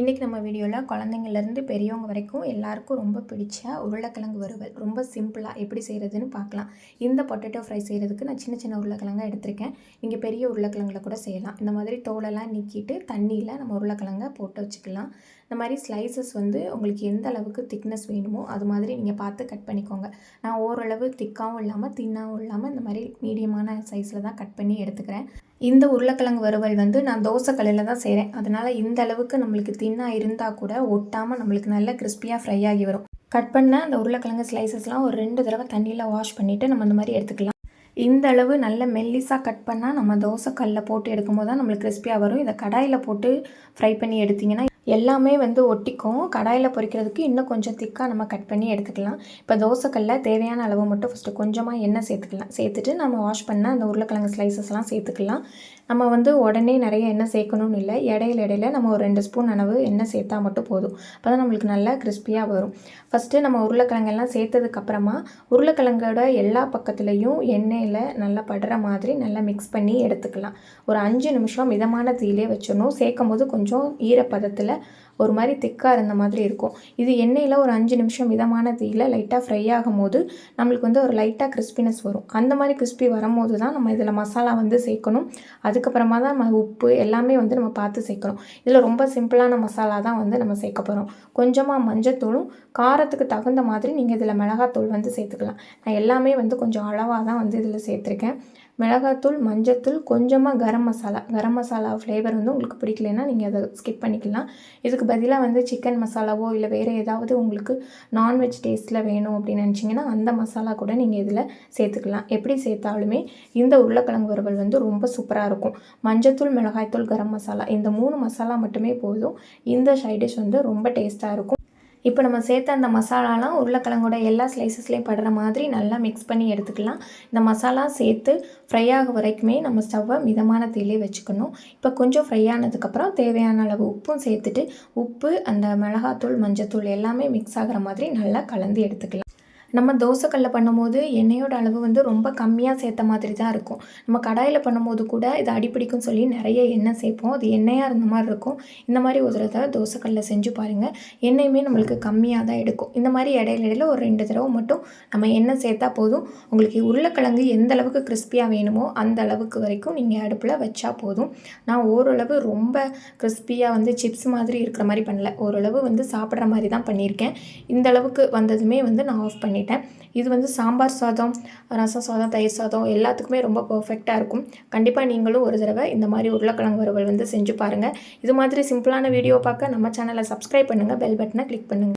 இன்றைக்கி நம்ம வீடியோவில் குழந்தைங்கள்லேருந்து பெரியவங்க வரைக்கும் எல்லாருக்கும் ரொம்ப பிடிச்ச உருளைக்கிழங்கு வறுவல். ரொம்ப சிம்பிளாக எப்படி செய்கிறதுன்னு பார்க்கலாம். இந்த பொட்டேட்டோ ஃப்ரை செய்கிறதுக்கு நான் சின்ன சின்ன உருளைக்கிழங்கா எடுத்திருக்கேன். நீங்கள் பெரிய உருளைக்கிழங்குல கூட செய்யலாம். இந்த மாதிரி தோலெல்லாம் நீக்கிட்டு தண்ணியில் நம்ம உருளைக்கிழங்க போட்டு வச்சுக்கலாம். இந்த மாதிரி ஸ்லைசஸ் வந்து உங்களுக்கு எந்த அளவுக்கு திக்னஸ் வேணுமோ அது மாதிரி நீங்கள் பார்த்து கட் பண்ணிக்கோங்க. நான் ஓரளவு திக்காகவும் இல்லாமல் தின்னாகவும் இல்லாமல் இந்த மாதிரி மீடியமான சைஸில் தான் கட் பண்ணி எடுத்துக்கிறேன். இந்த உருளைக்கிழங்கு வறுவல் வந்து நான் தோசை கல்லில் தான் செய்கிறேன் அதனால் இந்த அளவுக்கு நம்மளுக்கு தின்னாக இருந்தால் கூட ஒட்டாமல் நம்மளுக்கு நல்ல கிறிஸ்பியாக ஃப்ரை ஆகி வரும். கட் பண்ண அந்த உருளைக்கிழங்கு ஸ்லைசஸ்லாம் ஒரு ரெண்டு தடவை தண்ணியில் வாஷ் பண்ணிவிட்டு நம்ம இந்த மாதிரி எடுத்துக்கலாம். இந்த அளவு நல்ல மெல்லிஸாக கட் பண்ணால் நம்ம தோசை கல்லில் போட்டு எடுக்கும் போது தான் நம்மளுக்கு கிறிஸ்பியாக வரும். இதை கடாயில் போட்டு ஃப்ரை பண்ணி எடுத்திங்கன்னா எல்லாமே வந்து ஒட்டிக்கும். கடாயில் பொரிக்கிறதுக்கு இன்னும் கொஞ்சம் திக்காக நம்ம கட் பண்ணி எடுத்துக்கலாம். இப்போ தோசைக்கல்லில் தேவையான அளவு மட்டும் ஃபஸ்ட்டு கொஞ்சமாக எண்ணெய் சேர்த்துக்கலாம். சேர்த்துட்டு நம்ம வாஷ் பண்ண அந்த உருளைக்கிழங்கு ஸ்லைசஸ்லாம் சேர்த்துக்கலாம். நம்ம வந்து உடனே நிறைய எண்ணெய் சேர்க்கணும்னு இல்லை இடையில இடையில நம்ம ஒரு ரெண்டு ஸ்பூன் அளவு எண்ணெய் சேர்த்தா மட்டும் போதும். அப்போ தான் நம்மளுக்கு நல்லா கிறிஸ்பியாக வரும். ஃபஸ்ட்டு நம்ம உருளைக்கிழங்கெல்லாம் சேர்த்ததுக்கப்புறமா உருளைக்கிழங்கோட எல்லா பக்கத்துலேயும் எண்ணெயில் நல்லா படுற மாதிரி நல்லா மிக்ஸ் பண்ணி எடுத்துக்கலாம். ஒரு அஞ்சு நிமிஷம் மிதமான தீயிலே வச்சிடணும். சேர்க்கும் போது கொஞ்சம் ஈரப்பதத்தில் ஒரு மாதிரி திக்காக இருந்த மாதிரி இருக்கும். இது எண்ணெயில் ஒரு அஞ்சு நிமிஷம் மிதமான தீயில் லைட்டாக ஃப்ரை ஆகும் போது நம்மளுக்கு வந்து ஒரு லைட்டாக கிறிஸ்பினஸ் வரும். அந்த மாதிரி கிறிஸ்பி வரும்போது தான் நம்ம இதில் மசாலா வந்து சேர்க்கணும். அதுக்கப்புறமா தான் நம்ம உப்பு எல்லாமே வந்து நம்ம பார்த்து சேர்க்கணும். இதில் ரொம்ப சிம்பிளான மசாலா தான் வந்து நம்ம சேர்க்க போகிறோம் கொஞ்சமாக மஞ்சத்தூளும் காரத்துக்கு தகுந்த மாதிரி நீங்கள் இதில் மிளகாத்தூள் வந்து சேர்த்துக்கலாம். நான் எல்லாமே வந்து கொஞ்சம் அளவாக தான் வந்து இதில் சேர்த்துருக்கேன். மிளகாத்தூள் மஞ்சத்தூள் கொஞ்சமாக கரம் மசாலா. கரம் மசாலா ஃப்ளேவர் வந்து உங்களுக்கு பிடிக்கலன்னா நீங்கள் அதை ஸ்கிப் பண்ணிக்கலாம். இதுக்கு பதிலாக வந்து சிக்கன் மசாலாவோ இல்லை வேறு ஏதாவது உங்களுக்கு நான்வெஜ் டேஸ்ட்டில் வேணும் அப்படின்னு நினச்சிங்கன்னா அந்த மசாலா கூட நீங்கள் இதில் சேர்த்துக்கலாம். எப்படி சேர்த்தாலுமே இந்த உருளைக்கிழங்கு வறுவல் வந்து ரொம்ப சூப்பராக இருக்கும். மஞ்சத்தூள் மிளகாய்த்தூள் கரம் மசாலா இந்த மூணு மசாலா மட்டுமே போதும். இந்த சைட் டிஷ் வந்து ரொம்ப டேஸ்ட்டாக இருக்கும். இப்போ நம்ம சேர்த்த அந்த மசாலாலாம் உருளைக்கிழங்கோட எல்லா ஸ்லைசஸ்லேயும் படுற மாதிரி நல்லா மிக்ஸ் பண்ணி எடுத்துக்கலாம். இந்த மசாலா சேர்த்து ஃப்ரை ஆக வரைக்குமே நம்ம ஸ்டவ்வை மிதமான தீயிலே வச்சுக்கணும். இப்போ கொஞ்சம் ஃப்ரை ஆனதுக்கப்புறம் தேவையான அளவு உப்பும் சேர்த்துட்டு உப்பு அந்த மிளகாத்தூள் மஞ்சத்தூள் எல்லாமே மிக்ஸ் ஆகிற மாதிரி நல்லா கலந்து எடுத்துக்கலாம். நம்ம தோசைக்கல்ல பண்ணும்போது எண்ணெயோட அளவு வந்து ரொம்ப கம்மியாக சேர்த்த மாதிரி தான் இருக்கும். நம்ம கடாயில் பண்ணும்போது கூட இது அடிப்பிடிக்கும்னு சொல்லி நிறைய எண்ணெய் சேர்ப்போம். அது எண்ணெயாக இருந்த மாதிரி இருக்கும். இந்த மாதிரி ஒரு தடவை தோசைக்கல்ல செஞ்சு பாருங்கள் எண்ணெயுமே நம்மளுக்கு கம்மியாக தான் எடுக்கும். இந்த மாதிரி இடையில இடையில ஒரு ரெண்டு தடவை மட்டும் நம்ம எண்ணெய் சேர்த்தா போதும். உங்களுக்கு உருளைக்கிழங்கு எந்த அளவுக்கு கிறிஸ்பியாக வேணுமோ அந்த அளவுக்கு வரைக்கும் நீங்கள் அடுப்பில் வச்சா போதும். நான் ஓரளவு ரொம்ப கிறிஸ்பியாக வந்து சிப்ஸ் மாதிரி இருக்கிற மாதிரி பண்ணல. ஓரளவு வந்து சாப்பிட்ற மாதிரி தான் பண்ணியிருக்கேன். இந்த அளவுக்கு வந்ததுமே வந்து நான் ஆஃப் பண்ணி பண்ணிட்டேன் இது வந்து சாம்பார் சாதம் ரசம் சாதம் தயிர் சாதம் எல்லாத்துக்குமே ரொம்ப பர்ஃபெக்டாக இருக்கும். கண்டிப்பாக நீங்களும் ஒரு தடவை இந்த மாதிரி உருளைக்கிழங்கு வறுவல் வந்து செஞ்சு பாருங்கள் இது மாதிரி சிம்பிளான வீடியோ பார்க்க நம்ம சேனலை சப்ஸ்கிரைப் பண்ணுங்கள் பெல் பட்டனை கிளிக் பண்ணுங்கள்